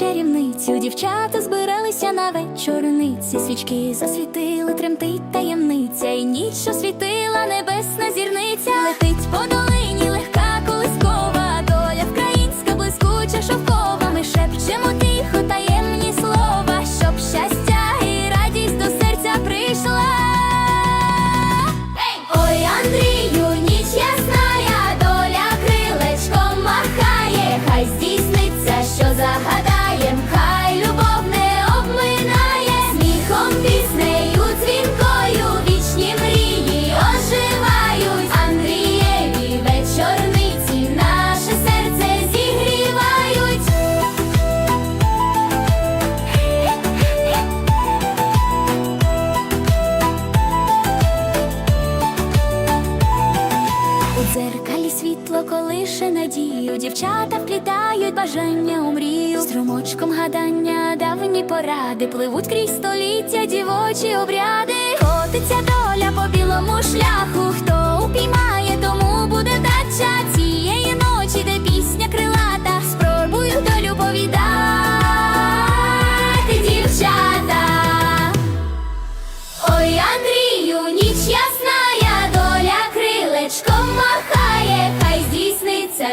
чарівницю. Дівчата збиралися на вечорниці, свічки засвітили, тремтить таємниця, і ніч що світила небесна зірниця, летить по долині, легка колискова, доля вкраїнська, блискуча, шовкова. Ми шепчемо тихо, таємні слова, щоб щастя і радість до серця прийшла. Ой, Андрію, ніч ясна, доля крилечком махає, хай здійсниться, що за. Дзеркалі світло колише надію, дівчата вплітають бажання у мрію, струмочком гадання, давні поради, пливуть крізь століття дівочі обряди, котиться доля по білому шляху, хто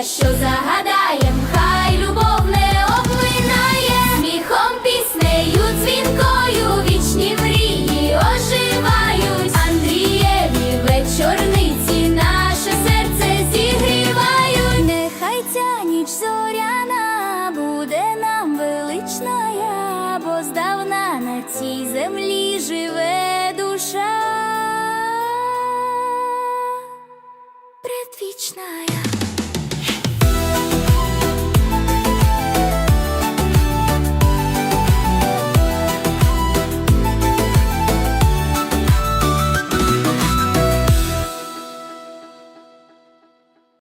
що загадаєм, хай любов не обминає, сміхом, піснею, дзвінкою, вічні мрії оживають, Андрієві вечорниці, наше серце зігрівають. Нехай ця ніч зоряна буде нам величная, бо здавна на цій землі живе душа предвічная.